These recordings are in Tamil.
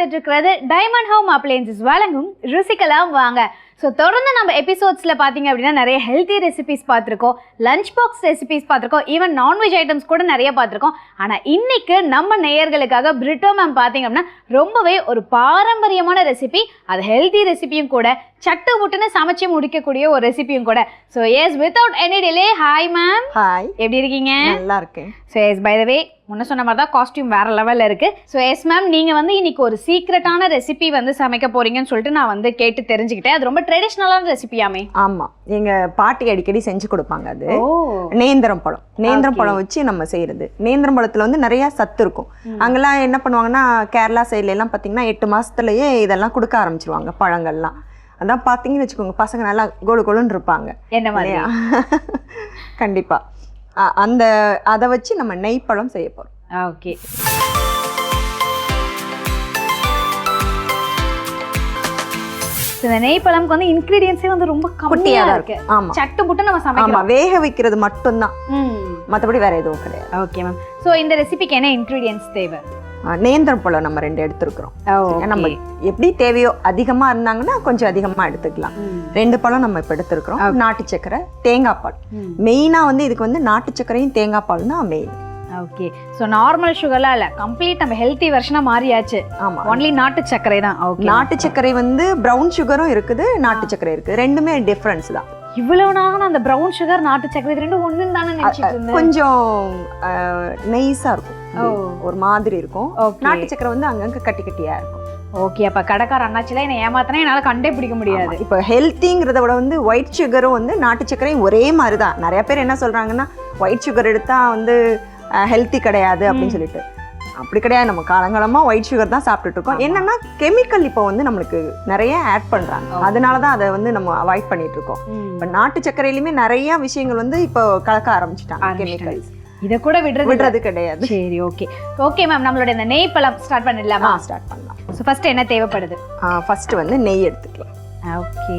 பார்த்துட்டு இருக்கிறது டைமண்ட் ஹோம் அப்ளையன்சஸ் வழங்கும் ருசிக்கலாம் வாங்க. ஸோ தொடர்ந்து நம்ம எபிசோட்ஸில் பார்த்தீங்க அப்படின்னா நிறைய ஹெல்த்தி ரெசிபிஸ் பார்த்துருக்கோம். லஞ்ச் பாக்ஸ் ரெசிபிஸ் பார்த்துருக்கோம். ஈவன் நான்வெஜ் ஐட்டம்ஸ் கூட நிறைய பார்த்துருக்கோம். ஆனால் இன்னைக்கு நம்ம நேயர்களுக்காக பிரிட்டோ மேம் பார்த்தீங்க அப்படின்னா ரொம்பவே ஒரு பாரம்பரியமான ரெசிபி அது ஹெல்த்தி ரெசிபியும் கூட சட்டு புட்டுன்னு சமைச்சு முடிக்கக்கூடிய ஒரு ரெசிபியும் கூட. So yes without any delay hi ma'am hi எப்படி இருக்கீங்க? நல்லா இருக்கேன். So yes by the way முன்ன சொன்ன மாதிரி தான் காஸ்டியூம் வேற லெவலில் இருக்கு. ஸோ எஸ் மேம் நீங்கள் வந்து இன்னைக்கு ஒரு சீக்ரெட்டான ரெசிபி வந்து சமைக்க போறீங்கன்னு சொல்லிட்டு நான் வந்து கேட்டு தெரிஞ்சுக்கிட்டேன். அது ரொம்ப ட்ரெடிஷ்னலான ரெசிபியாமே ஆமா. எங்க பாட்டி அடிக்கடி செஞ்சு கொடுப்பாங்க அது. நேந்திரம் பழம். நேந்திரம் பழம் வச்சு நம்ம செய்யறது. நேந்திரம் பழத்துல வந்து நிறைய சத்து இருக்கும். அங்கெல்லாம் என்ன பண்ணுவாங்கன்னா கேரளா சைட்ல எல்லாம் பாத்தீங்கன்னா எட்டு மாசத்துலயே இதெல்லாம் கொடுக்க ஆரம்பிச்சிருவாங்க பழங்கள்லாம். அதான் பாத்தீங்கன்னு வச்சுக்கோங்க பசங்க நல்லா கோடு கோலுன்னு இருப்பாங்க. என்ன மாதிரி? இல்லையா? அந்த அதை வச்சு நம்ம நெய் பழம் செய்ய போறோம். ஓகே. இந்த நெய் பழம்க்கு வந்து இன்கிரீடியன்ஸே வந்து ரொம்ப கம்மியா குட்டியா தான் இருக்கு. இருக்கும். ஆமா. சட்டு புட்டு நம்ம ஆமா சமைக்கிறோம் வேக வைக்கிறது மட்டும்தான். ம். மத்தபடி வேற எதுவும் கிடையாது. ஓகே மேம் ஸோ இந்த ரெசிபிக்கு என்ன இன்கிரீடியன்ஸ் தேவை? நேந்திரம் பழம் நம்ம ரெண்டு எடுத்துருக்குறோம். நம்ம எப்படி தேவையோ அதிகமா இருந்தாங்கன்னா கொஞ்சம் அதிகமா எடுத்துக்கலாம். ரெண்டு பழம் நம்ம இப்போ எடுத்துருக்கிறோம். நாட்டு சக்கரை தேங்காய் பால். மெயினா வந்து இதுக்கு வந்து நாட்டு சக்கரையும் தேங்காய் பால் தான் மெயின் ஓகே ஸோ நார்மல் சுகர்லாம் இல்லை கம்ப்ளீட் நம்ம ஹெல்த்தி வெர்ஷனாக மாறியாச்சு. ஆமா. ஒன்லி நாட்டு சர்க்கரை தான். ஓகே நாட்டு சர்க்கரை வந்து பிரவுன் சுகரும் இருக்குது நாட்டு சர்க்கரை இருக்குது. ரெண்டுமே டிஃப்ரென்ஸ் தான். இவ்வளவு நாள் அந்த பிரவுன் சுகர் நாட்டு சர்க்கரை இது ரெண்டும் ஒண்ணுன்னு தானே நினைச்சிட்டு இருந்தேன். கொஞ்சம் நெய்ஸா இருக்கும். ஒரு மாதிரி இருக்கும். நாட்டு சக்கரை வந்து அங்கங்க கட்டி கட்டியா இருக்கும். ஓகே அப்ப கடைக்கார அண்ணாச்சில என்ன ஏமாத்தினா என்னால கண்டே பிடிக்க முடியாது. இப்போ ஹெல்த்திங்கிறத விட வந்து ஒயிட் சுகரும் வந்து நாட்டு சர்க்கரையும் ஒரே மாதிரி தான் நிறைய பேர் என்ன சொல்றாங்கன்னா ஒயிட் சுகர் எடுத்தா வந்து ஹெல்த்தி கிடையாது அப்படின்னு சொல்லிட்டு. அப்படி கிடையாது. நம்ம காலங்காலமா ஒயிட் சுகர் தான் சாப்பிட்டுட்டு இருக்கோம் என்னன்னா கெமிக்கல் இப்போ வந்து நம்மளுக்கு நிறைய ஆட் பண்றாங்க. அதனால தான் அதை வந்து நம்ம அவாய்ட் பண்ணிட்டு இருக்கோம் இப்போ நாட்டு சர்க்கரையிலுமே நிறைய விஷயங்கள் வந்து இப்போ கலக்க ஆரம்பிச்சிட்டாங்க. கெமிக்கல்ஸ் இத கூட விடுறது. விடுறது கிடையாது. சரி ஓகே ஓகே மேம் நம்மளோட இந்த நெய் பழம் ஸ்டார்ட் பண்ணிடலாமா? ஸ்டார்ட் பண்ணலாம். ஸோ ஃபர்ஸ்ட் என்ன தேவைப்படுது? ஃபர்ஸ்ட் வந்து நெய் எடுத்துக்கலாம். ஓகே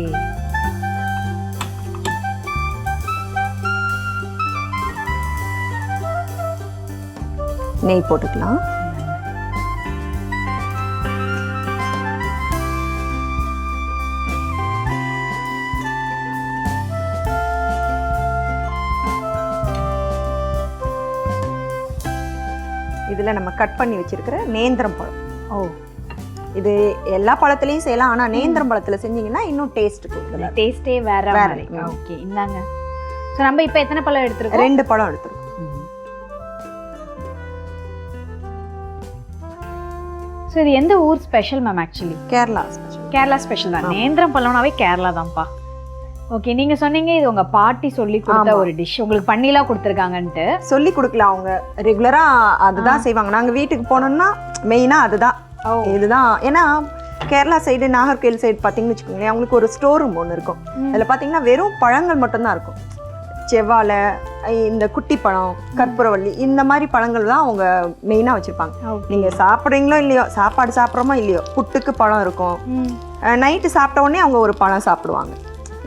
நெய் போட்டுக்கலாம். இதுல நம்ம கட் பண்ணி வச்சிருக்கிற நேந்திரம் பழம். ஓ. இது எல்லா பழத்துலயும் செய்யலாம். ஆனா நேந்திரம் பழத்துல செஞ்சீங்கன்னா இன்னும் டேஸ்ட் கொடுக்கல டேஸ்டே வேற வேற. ஓகே இந்தாங்க. ஸோ நம்ம இப்போ எத்தனை பழம் எடுத்துருக்கோம்? ரெண்டு பழம் எடுத்துருக்கோம். ஸோ இது எந்த ஊர் special ma'am actually Kerala special Kerala special தான். நேந்திரம் பழம்னாவே கேரளா தான்ப்பா. ஓகே நீங்க சொன்னீங்க இது உங்க பாட்டி சொல்லி கொடுத்த. ஒரு டிஷ் உங்களுக்கு பண்ணிலாம் கொடுத்துருக்காங்கன்ட்டு. சொல்லி கொடுக்கலாம் அவங்க. ரெகுலரா அதுதான் செய்வாங்க. நாங்க வீட்டுக்கு போனோம்னா மெயினா அதுதான். இதுதான். ஏன்னா கேரளா சைடு நாகர்கோயில் சைடு பார்த்தீங்கன்னு வச்சுக்கோங்களேன் அவங்களுக்கு ஒரு ஸ்டோர் ரூம் ஒன்று இருக்கும் அதில் பார்த்தீங்கன்னா வெறும் பழங்கள் மட்டும்தான் இருக்கும். செவ்வாழை இந்த குட்டி பழம் கற்பூரவள்ளி இந்த மாதிரி பழங்கள் தான் அவங்க மெயினாக வச்சுருப்பாங்க. நீங்கள் சாப்பிட்றீங்களோ இல்லையோ சாப்பாடு சாப்பிட்றோமோ இல்லையோ புட்டுக்கு பழம் இருக்கும். நைட்டு சாப்பிட்ட உடனே அவங்க ஒரு பழம் சாப்பிடுவாங்க.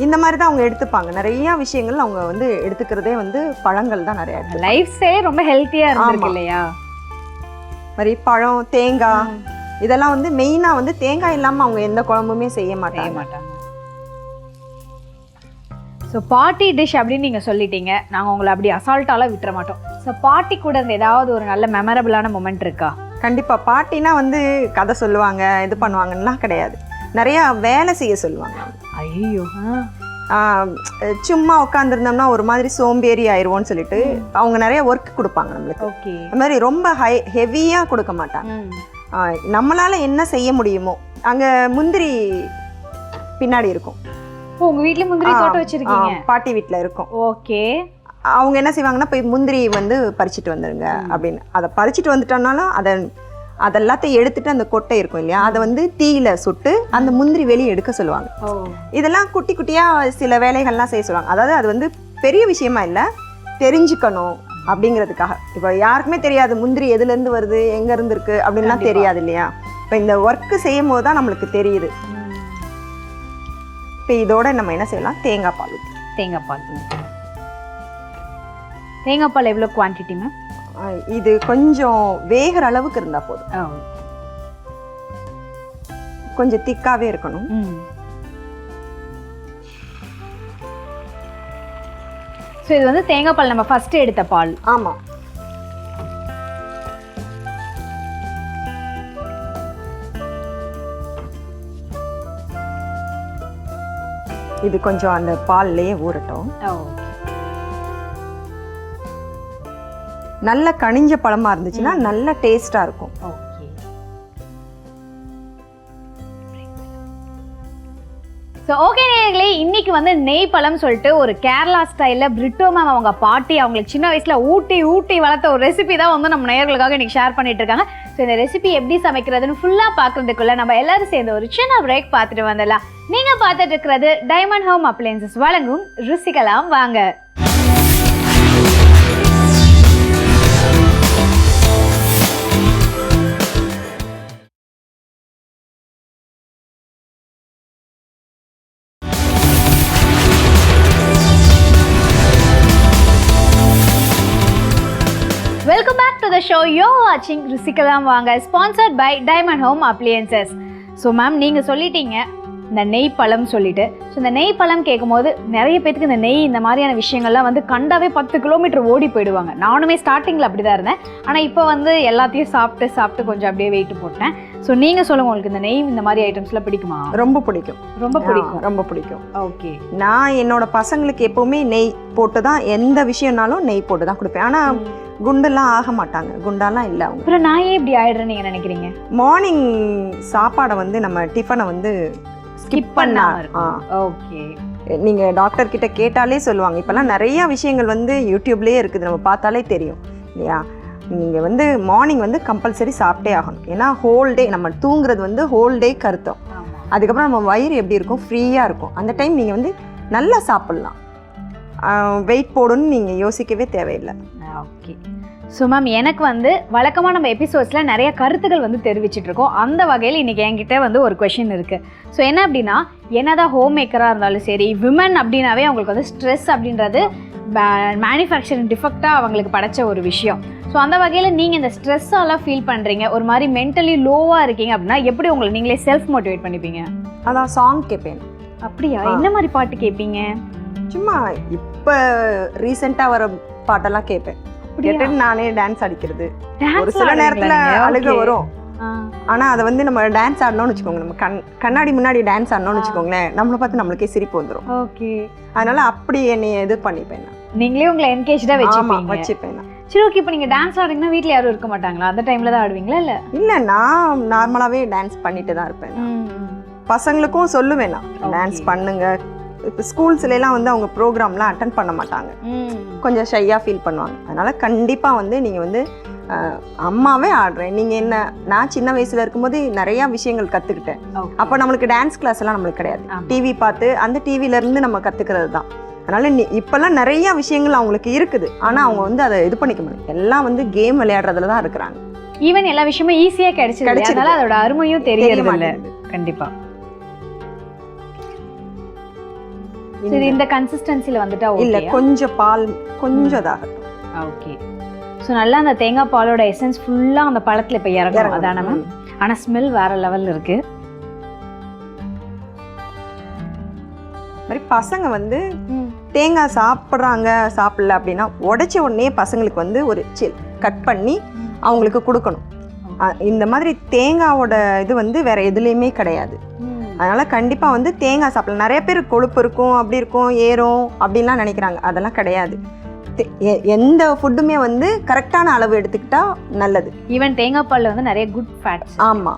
இந்த மாதிரி தான் அவங்க எடுத்துப்பாங்க. நிறைய விஷயங்கள் அவங்க வந்து எடுத்துக்கிறதே வந்து பழங்கள் தான் நிறைய லைஃப் ஸ்டைலே ரொம்ப ஹெல்த்தியா இருந்திருக்கு ஆமா. இல்லையா? மாதிரி பழம் தேங்காய் இதெல்லாம் வந்து மெயினாக வந்து தேங்காய் இல்லாமல் அவங்க எந்த குழம்புமே செய்ய செய்ய மாட்டாங்க மாட்டாங்க. ஸோ பார்ட்டி டிஷ் அப்படின்னு நீங்க சொல்லிட்டீங்க. நாங்க உங்களை அப்படி அசால்ட்டாலாம் விட்டுற மாட்டோம். ஸோ பார்ட்டி கூட இருந்த ஏதாவது ஒரு நல்ல மெமரபிளான மொமெண்ட் இருக்கா? கண்டிப்பா. பாட்டினா வந்து கதை சொல்லுவாங்க இது பண்ணுவாங்கன்னா கிடையாது. நிறைய வேலை செய்ய சொல்லுவாங்க. ஐயோ சும்மா உட்காந்துருந்தோம்னா ஒரு மாதிரி சோம்பேறி ஆயிடுவோம்னு சொல்லிட்டு அவங்க நிறைய ஒர்க் கொடுப்பாங்க நம்மளுக்கு. ஓகே. அது மாதிரி ரொம்ப ஹை ஹெவியாக கொடுக்க மாட்டாங்க. நம்மளால என்ன செய்ய முடியுமோ அங்க முந்திரி பின்னாடி இருக்கும். உங்க வீட்ல முந்திரி தோட்டம் வச்சிருக்கீங்க? பாட்டி வீட்டில் இருக்கும். ஓகே. அவங்க என்ன செய்வாங்கன்னா போய் முந்திரி வந்து பறிச்சுட்டு வந்துருங்க அப்படின்னு. அதை பறிச்சுட்டு வந்துட்டோம்னாலும் அதை அதெல்லாத்தையும் எடுத்துட்டு அந்த கொட்டை இருக்கும் இல்லையா? அதை வந்து தீயில சுட்டு அந்த முந்திரி வெளியே எடுக்க சொல்லுவாங்க. இதெல்லாம் குட்டி குட்டியா சில வேலைகள்லாம் செய்ய சொல்லுவாங்க. அதாவது அது வந்து பெரிய விஷயமா இல்லை தெரிஞ்சுக்கணும் அப்படிங்கிறதுக்காக. இப்போ யாருக்குமே தெரியாது முந்திரி எதுல இருந்து வருது எங்க இருந்து இருக்கு அப்படின்லாம். தெரியாது இல்லையா? இப்போ இந்த ஒர்க்கு செய்யும் போது தான் நம்மளுக்கு தெரியுது. இப்போ இதோட நம்ம என்ன செய்யலாம்? தேங்காய் பால். தேங்காய் பால் தேங்காய் பால் எவ்வளோ குவான்டிட்டி மேம் இது கொஞ்சம் வேகிற அளவுக்கு இருந்தா போதும். கொஞ்சம் திக்காவே இருக்கணும். ஸோ இது வந்து தேங்காய் பால் நம்ம ஃபர்ஸ்ட் எடுத்த பால். ஆமா. இது கொஞ்சம் அந்த பால்லையே ஊறட்டும். நல்ல கனிஞ்ச பழமா இருந்துச்சுன்னா நல்ல டேஸ்டா இருக்கும். இன்னைக்கு வந்து நெய் பழம் சொல்லிட்டு ஒரு கேரளா ஸ்டைலில் பிரிட்டோ மேம் அவங்க பாட்டி அவங்களுக்கு சின்ன வயசில் ஊட்டி ஊட்டி வளர்த்த ஒரு ரெசிபி தான் வந்து நம்ம நேயர்களுக்காக இன்னைக்கு ஷேர் பண்ணிட்டு இருக்காங்க. ஸோ இந்த ரெசிபி எப்படி சமைக்கிறதுன்னு ஃபுல்லாக பார்க்கறதுக்குள்ள நம்ம எல்லாரும் சேர்ந்து ஒரு சின்ன பிரேக் பார்த்துட்டு வந்துடலாம். நீங்கள் பார்த்துட்டு இருக்கிறது டைமண்ட் ஹோம் அப்ளையன்சஸ் வழங்கும் ருசிகலாம் வாங்க. யோ வாட்சிங் ருசிக்கலாம் வாங்க sponsored by diamond home appliances so ma'am நீங்கள் சொல்லிட்டீங்க இந்த நெய் பழம் சொல்லிட்டு. ஸோ இந்த நெய் பழம் கேட்கும்போது நிறைய பேத்துக்கு இந்த நெய் இந்த மாதிரியான விஷயங்கள்லாம் வந்து கண்டாவே பத்து கிலோமீட்டர் ஓடி போயிடுவாங்க. நானுமே ஸ்டார்டிங்கில் அப்படி தான் இருந்தேன். ஆனால் இப்போ வந்து எல்லாத்தையும் சாப்பிட்டு சாப்பிட்டு கொஞ்சம் அப்படியே வெயிட் போட்டேன். ஸோ நீங்கள் சொல்லுங்க உங்களுக்கு இந்த நெய் இந்த மாதிரி ஐட்டம்ஸ்லாம் பிடிக்குமா? ரொம்ப பிடிக்கும். ரொம்ப பிடிக்கும். ரொம்ப பிடிக்கும். ஓகே நான் என்னோட பசங்களுக்கு எப்பவுமே நெய் போட்டு தான் எந்த விஷயம்னாலும் நெய் போட்டு தான் கொடுப்பேன். ஆனா குண்டெல்லாம் ஆக மாட்டாங்க. குண்டாலாம் இல்லை அவங்க. அப்புறம் நான் ஏன் இப்படி ஆயிடுறேன்னு நீங்கள் நினைக்கிறீங்க? மார்னிங் சாப்பாடை வந்து நம்ம டிஃபனை வந்து ஸ்கிப் பண்ணா ஓகே. நீங்க டாக்டர் கிட்ட கேட்டாலே சொல்லுவாங்க. இப்பெல்லாம் நிறைய விஷயங்கள் வந்து யூடியூப்லயே இருக்குது. நம்ம பார்த்தாலே தெரியும். இல்லையா? நீங்க வந்து மார்னிங் வந்து கம்பல்சரி சாப்பிட்டே ஆகணும். ஏன்னா ஹோல் டே நம்ம தூங்குறது வந்து ஹோல் டே கருத்தம். அதுக்கப்புறம் நம்ம வயிறு எப்படி இருக்கும்? ஃப்ரீயாக இருக்கும். அந்த டைம் நீங்கள் வந்து நல்லா சாப்பிட்லாம். வெயிட் போடணும்னு நீங்கள் யோசிக்கவே தேவையில்லை. ஓகே. ஸோ மேம் எனக்கு வந்து வழக்கமாக நம்ம எபிசோட்ஸில் நிறைய கருத்துக்கள் வந்து தெரிவிச்சிட்டு இருக்கோம் அந்த வகையில் இன்றைக்கி என்கிட்ட வந்து ஒரு கொஷின் இருக்குது ஸோ என்ன அப்படின்னா என்னதான் ஹோம் மேக்கராக இருந்தாலும் சரி விமன் அப்படின்னாவே அவங்களுக்கு வந்து ஸ்ட்ரெஸ் அப்படின்றது மேனுஃபேக்சரிங் டிஃபெக்டாக அவங்களுக்கு படைச்ச ஒரு விஷயம். ஸோ அந்த வகையில் நீங்கள் இந்த ஸ்ட்ரெஸ்ஸாலாம் ஃபீல் பண்ணுறீங்க ஒரு மாதிரி மென்டலி லோவாக இருக்கீங்க அப்படின்னா எப்படி உங்களை நீங்களே செல்ஃப் மோட்டிவேட் பண்ணிப்பீங்க? அதான் சாங் கேட்பேன் அப்படியா. என்ன மாதிரி பாட்டு கேட்பீங்க சும்மா இப்போ ரீசெண்டாக வர பாட்டெல்லாம் கேட்பேன் கேட்டுட்டு நானே டான்ஸ் அடிக்கிறது ஒரு சில நேரத்தில் அழுக வரும். ஆனால் அதை வந்து நம்ம டான்ஸ் ஆடணும்னு வச்சுக்கோங்க நம்ம கண் கண்ணாடி முன்னாடி டான்ஸ் ஆடணும்னு வச்சுக்கோங்களேன். நம்மளை பார்த்து நம்மளுக்கே சிரிப்பு வந்துடும் ஓகே அதனால அப்படி என்னை இது பண்ணிப்பேன். நீங்களே உங்களை என்கேஜாக ஆமா வச்சுப்பீங்க. வச்சுப்பேன். சரி ஓகே இப்போ நீங்கள் டான்ஸ் ஆடுறீங்கன்னா வீட்டில் யாரும் இருக்க மாட்டாங்களா? அந்த டைமில் தான் ஆடுவீங்களா இல்லை? இல்ல நான் நார்மலாவே டான்ஸ் பண்ணிட்டு தான் இருப்பேன். பசங்களுக்கும் சொல்லுவேன் நான். டான்ஸ் பண்ணுங்க இப்போ ஸ்கூல்ஸ்ல எல்லாம் வந்து அவங்க ப்ரோக்ராம்லாம் அட்டன் பண்ண மாட்டாங்க. கொஞ்சம் ஷையாக ஃபீல் பண்ணுவாங்க. அதனால கண்டிப்பாக வந்து நீங்கள் வந்து அம்மாவே ஆடுறேன். நீங்கள் என்ன நான் சின்ன வயசில் இருக்கும்போது நிறையா விஷயங்கள் கற்றுக்கிட்டேன் அப்போ நம்மளுக்கு டான்ஸ் கிளாஸ் எல்லாம் நம்மளுக்கு கிடையாது. டிவி பார்த்து அந்த டிவில இருந்து நம்ம கற்றுக்கிறது தான். அதனால நீ இப்போல்லாம் நிறைய விஷயங்கள் அவங்களுக்கு இருக்குது. ஆனால் அவங்க வந்து அதை இது பண்ணிக்க முடியும் எல்லாம் வந்து கேம் விளையாடுறதுல தான் இருக்கிறாங்க. ஈவன் எல்லா விஷயமும் ஈஸியாக கிடைச்சிருது. அதனால அதோட அருமையும் தெரிய தெரியறது சரி இந்த கன்சிஸ்டன்சில வந்துட்டா இல்ல கொஞ்சம் பால் கொஞ்சம் இதாகட்டும் ஓகே ஸோ நல்லா அந்த தேங்காய் பாலோட எசன்ஸ் ஃபுல்லா அந்த பழத்துல இப்போ இறங்கும். அதானே மேம் ம். ஆனா ஸ்மெல் வேற லெவல்ல இருக்கு. மாதிரி பசங்க வந்து தேங்காய் சாப்பிட்றாங்க சாப்பிடல அப்படின்னா உடைச்ச உடனே பசங்களுக்கு வந்து ஒரு சில் கட் பண்ணி அவங்களுக்கு கொடுக்கணும். இந்த மாதிரி தேங்காவோட இது வந்து வேற எதுலேயுமே கிடையாது. அதனால கண்டிப்பா வந்து தேங்காய் சாப்பிடலாம். நிறைய பேர் கொழுப்பு இருக்கும் அப்படி இருக்கும் ஏறும் அப்படின்லாம் நினைக்கிறாங்க. அதெல்லாம் கிடையாது. எந்த ஃபுட்டுமே வந்து கரெக்டான அளவு எடுத்துக்கிட்டா நல்லது. ஈவன் தேங்காய் பால்ல வந்து நிறைய குட் ஃபேட்ஸ் ஆமா.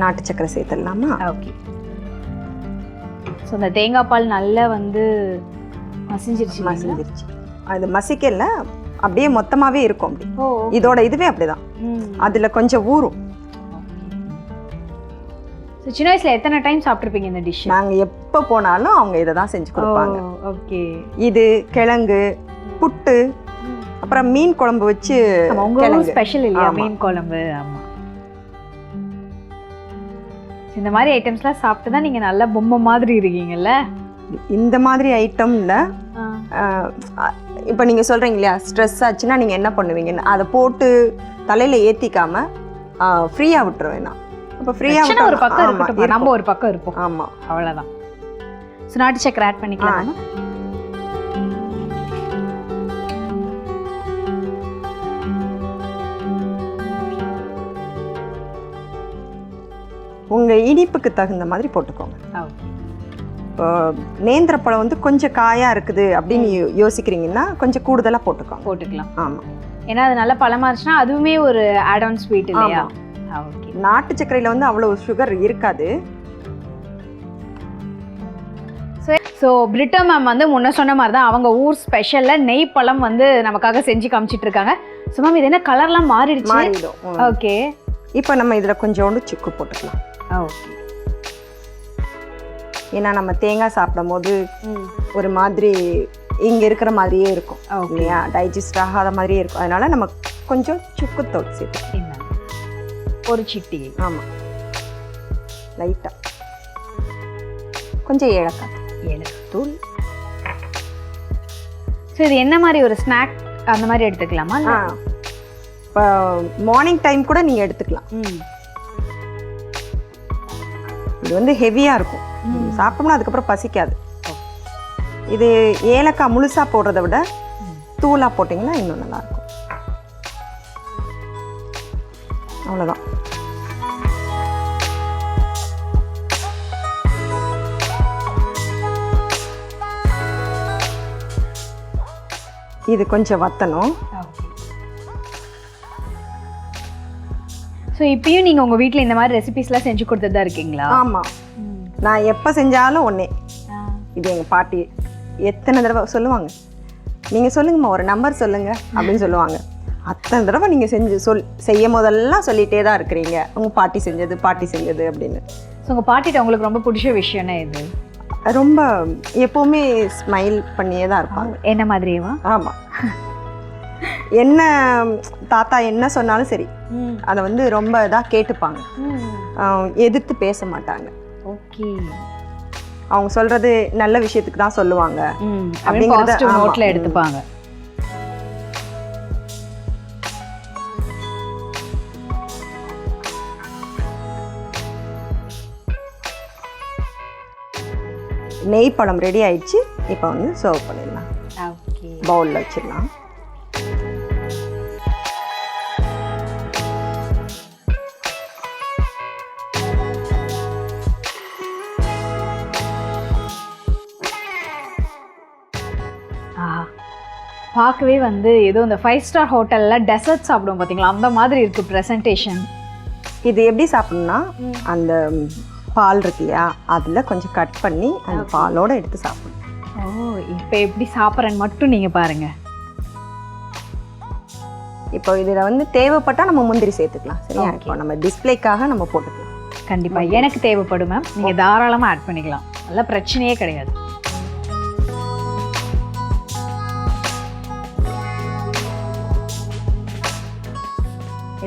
நாட்டு சக்கரை சேர்த்துடலாமா? ஓகே ஸோ இந்த தேங்காய் பால் நல்லா வந்து மசிஞ்சிருச்சு? மசிஞ்சிருச்சு. அது மசிக்கல. அப்படியே மொத்தமாவே இருக்கும் அப்படி. இதோட இதுவே அப்படிதான். அதுல கொஞ்சம் ஊறும். சின்ன வயசுல எத்தனை டைம் சாப்பிட்டுருப்பீங்க இந்த டிஷ் நாங்க எப்ப போனாலும் அவங்க இதை தான் செஞ்சு கொடுப்பாங்க. ஓகே இது கிழங்கு புட்டு அப்புறம் மீன் குழம்பு வச்சு ஆமா உங்க ஊர் கிழங்கு. ஸ்பெஷல் இல்லையா. மீன் குழம்பு ஆமா. இந்த மாதிரி ஐட்டம்ஸ்லாம் சாப்பிட்டு தான் நீங்க நல்லா பொம்மை மாதிரி இருக்கீங்கல்ல? இந்த மாதிரி ஐட்டம்ல இப்போ நீங்கள் சொல்கிறீங்க இல்லையா ஸ்ட்ரெஸ் ஆச்சுன்னா நீங்கள் என்ன பண்ணுவீங்கன்னு அதை போட்டு தலையில் ஏற்றிக்காம ஃப்ரீயாக விட்டுற வேணாம். அப்போ ஃப்ரீயாக பிரச்சனை ஒரு பக்கம் இருக்கட்டும் நம்ம ஒரு பக்கம் இருப்போம். ஆமாம் அவ்வளவுதான். ஸோ நாட்டு சக்கரை ஆட் பண்ணிக்கலாம் உங்கள் இனிப்புக்கு தகுந்த மாதிரி போட்டுக்கோங்க. ஓகே. நேந்திர பழம் வந்து கொஞ்சம் காயாக இருக்குது அப்படின்னு யோசிக்கிறீங்கன்னா கொஞ்சம் கூடுதலாக போட்டுக்கோங்க போட்டுக்கலாம். ஆமாம் ஏன்னா அது நல்லா பழமா இருந்துச்சுன்னா அதுவுமே ஒரு ஆட் ஆன் ஸ்வீட் இல்லையா ஓகே நாட்டு சர்க்கரையில் வந்து அவ்வளோ சுகர் இருக்காது. ஸோ பிரிட்டோ மேம் வந்து முன்ன சொன்ன மாதிரி தான் அவங்க ஊர் ஸ்பெஷலில் நெய் பழம் வந்து நமக்காக செஞ்சு காமிச்சிட்டு இருக்காங்க. ஸோ மேம் இது என்ன கலர்லாம் மாறிடுச்சு. ஓகே இப்போ நம்ம இதில் கொஞ்சோண்டு சுக்கு போட்டுக்கலாம். ஓகே ஏன்னா நம்ம தேங்காய் சாப்பிடும் போது ஒரு மாதிரி இங்கே இருக்கிற மாதிரியே இருக்கும். இல்லையா? டைஜஸ்ட் ஆகாத மாதிரியே இருக்கும். அதனால நம்ம கொஞ்சம் சுக்கு சேர்த்து. ஒரு சிட்டி. ஆமாம் லைட்டாக கொஞ்சம் ஏலக்காய். ஸோ இது என்ன மாதிரி ஒரு ஸ்நாக் அந்த மாதிரி எடுத்துக்கலாமா? இப்போ மார்னிங் டைம் கூட நீங்கள் எடுத்துக்கலாம். இது வந்து ஹெவியாக இருக்கும். சாப்பிட்டோம்னா அதுக்கப்புறம் பசிக்காது. இது ஏலக்காய் முழுசாக போடுறத விட தூளாக போட்டிங்கன்னா இன்னும் நல்லாயிருக்கும். அவ்வளோதான் இது கொஞ்சம் வத்தணும். ஸோ இப்பயும் நீங்கள் உங்கள் வீட்டில் இந்த மாதிரி ரெசிபிஸ்லாம் செஞ்சு கொடுத்துட்டு தான் இருக்கீங்களா? ஆமாம் நான் எப்போ செஞ்சாலும் ஒன்றே இது எங்கள் பாட்டி எத்தனை தடவை சொல்லுவாங்க? நீங்கள் சொல்லுங்கம்மா ஒரு நம்பர் சொல்லுங்க அப்படின்னு சொல்லுவாங்க. அத்தனை தடவை நீங்கள் செஞ்சு சொல் செய்யும் போதெல்லாம் சொல்லிகிட்டே தான் இருக்கிறீங்க. உங்கள் பாட்டி செஞ்சது பாட்டி செஞ்சது அப்படின்னு. ஸோ உங்கள் பாட்டிட்ட உங்களுக்கு ரொம்ப பிடிச்ச விஷயம்னா இது ரொம்ப எப்போவுமே ஸ்மைல் பண்ணியே தான் இருப்பாங்க. என்ன மாதிரியேவா ஆமாம் என்ன தாத்தா என்ன சொன்னாலும் சரி அதை வந்து ரொம்ப இதாக கேட்டுப்பாங்க. எதிர்த்து பேச மாட்டாங்க. ஓகே. அவங்க சொல்கிறது நல்ல விஷயத்துக்கு தான் சொல்லுவாங்க. அப்படிங்கிறத- ம். எடுத்துப்பாங்க. நெய் பழம் ரெடி ஆயிடுச்சு. இப்போ வந்து சர்வ் பண்ணிடலாம். ஓகே பவுலில் வச்சிடலாம். பார்க்கவே வந்து ஏதோ இந்த ஃபைவ் ஸ்டார் ஹோட்டலில் டெசர்ட் சாப்பிடுவோம் பார்த்தீங்களா அந்த மாதிரி இருக்கு ப்ரெசன்டேஷன் இது எப்படி சாப்பிடணும்னா அந்த பால் இருக்கு இல்லையா? அதில் கொஞ்சம் கட் பண்ணி அந்த பாலோட எடுத்து சாப்பிடணும். ஓ இப்போ எப்படி சாப்பிட்றேன்னு மட்டும் நீங்கள் பாருங்க. இப்போ இதில் வந்து தேவைப்பட்டால் நம்ம முந்திரி சேர்த்துக்கலாம். சரியா. இப்போ நம்ம டிஸ்ப்ளேக்காக நம்ம போட்டுக்கலாம். கண்டிப்பா. எனக்கு தேவைப்படும் மேம் நீங்க தாராளமா ஆட் பண்ணிக்கலாம். அதெல்லாம் பிரச்சனையே கிடையாது.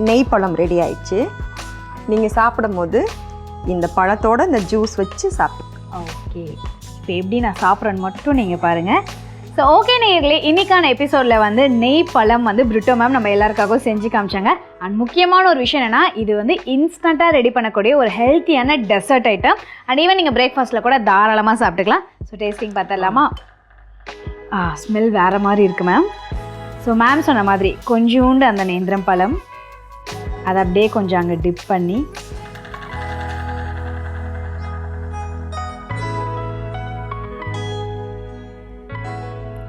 நெய் பழம் ரெடி ஆயிடுச்சு. நீங்கள் சாப்பிடும்போது இந்த பழத்தோட இந்த ஜூஸ் வச்சு சாப்பிடுங்க. ஓகே இப்போ எப்படி நான் சாப்பிட்றேன்னு மட்டும் நீங்கள் பாருங்கள் ஸோ ஓகே நேயர்களே இன்னைக்கான எபிசோடில் வந்து நெய் பழம் வந்து பிரிட்டோ மேம் நம்ம எல்லாருக்காகவும் செஞ்சு காமிச்சாங்க. அண்ட் முக்கியமான ஒரு விஷயம் என்னென்னா இது வந்து இன்ஸ்டண்ட்டாக ரெடி பண்ணக்கூடிய ஒரு ஹெல்த்தியான டெசர்ட் ஐட்டம் அண்ட் ஈவன் நீங்கள் பிரேக்ஃபாஸ்ட்டில் கூட தாராளமாக சாப்பிட்டுக்கலாம். ஸோ டேஸ்டிங் பார்த்துடலாமா? ஆ ஸ்மெல் வேறு மாதிரி இருக்குது மேம் ஸோ மேம் சொன்ன மாதிரி கொஞ்சோண்டு அந்த நேந்திரம் பழம் அதை அப்படியே கொஞ்சம் அங்கே டிப் பண்ணி.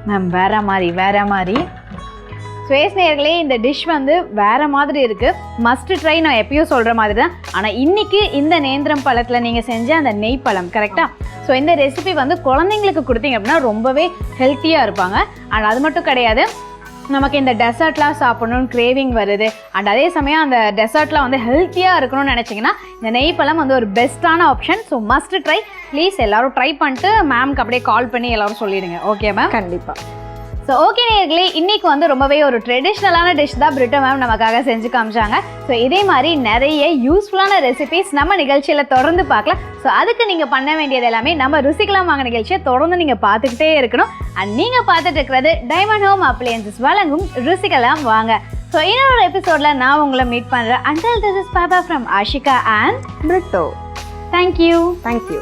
மேம் வேற மாதிரி வேற மாதிரி. சுவேஸ் இந்த டிஷ் வந்து வேற மாதிரி இருக்கு. மஸ்ட் ட்ரை நான் எப்பயும் சொல்ற மாதிரி தான். ஆனால் இன்னைக்கு இந்த நேந்திரம் பழத்தில் நீங்கள் செஞ்ச அந்த நெய் பழம் கரெக்டா ஸோ இந்த ரெசிபி வந்து குழந்தைங்களுக்கு கொடுத்தீங்க அப்படின்னா ரொம்பவே ஹெல்த்தியாக இருப்பாங்க. அண்ட் அது மட்டும் கிடையாது. நமக்கு இந்த டெசர்ட்லாம் சாப்பிடணும்னு கிரேவிங் வருது. அண்ட் அதே சமயம் அந்த டெசர்ட்லாம் வந்து ஹெல்த்தியாக இருக்கணும்னு நினச்சிங்கன்னா இந்த நெய் பழம் வந்து ஒரு பெஸ்ட்டான option so must try please எல்லாரும் ட்ரை பண்ணிட்டு மேம்க்கு அப்படியே கால் பண்ணி எல்லோரும் சொல்லிடுங்க. ஓகே மேம் கண்டிப்பாக ஸோ ஓகே நேயர்களே இன்னைக்கு வந்து ரொம்பவே ஒரு ட்ரெடிஷ்னலான டிஷ் தான் பிரிட்டோ மேம் நமக்காக செஞ்சு காமிச்சாங்க. ஸோ இதே மாதிரி நிறைய யூஸ்ஃபுல்லான ரெசிபிஸ் நம்ம நிகழ்ச்சியில் தொடர்ந்து பார்க்கலாம். ஸோ அதுக்கு நீங்கள் பண்ண வேண்டியது எல்லாமே நம்ம ருசிக்கலாம் வாங்க நிகழ்ச்சியை தொடர்ந்து நீங்கள் பார்த்துக்கிட்டே இருக்கணும். அண்ட் நீங்கள் பார்த்துட்டு இருக்கிறது டைமண்ட் ஹோம் அப்ளையன்சஸ் வழங்கும் ருசிக்கலாம் வாங்க. ஸோ இன்னொரு எபிசோடில் நான் உங்களை மீட் பண்ணுறேன் until this is Baba from Ashika and Brito thank you thank you